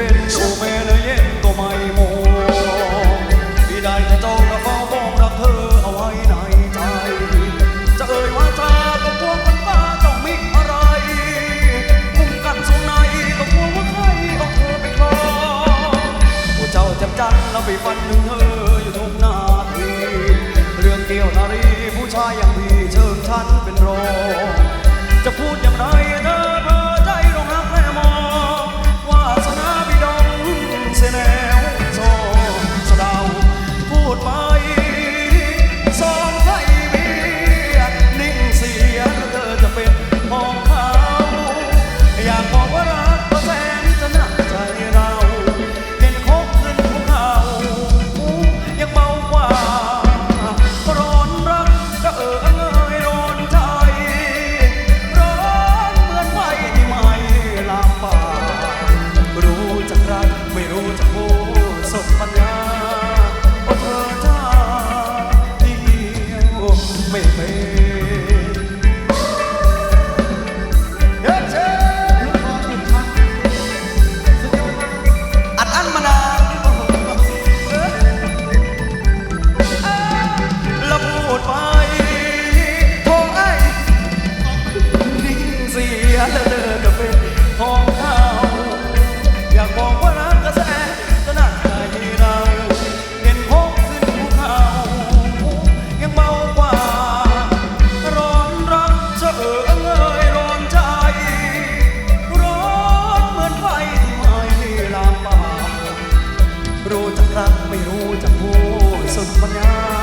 เป็นชูเมลเย็นก็ไม่มองที่ได้แต่จ้องและเฝ้ามองรักเธอเอาไว้ในใจ จะเอ่ยว่าจาก็กลัวคนบ้าต้องมีอะไร มุ่งกันส่วนในก็กลัวว่าใครเอาเธอไปครองผู้เจ้าจับจันแล้วไปฟันถึงเธออยู่ทุกนาที เรื่องเกี่ยวนารีผู้ชายอย่าง ไม่เป็น นูจะพูดสนปัญญา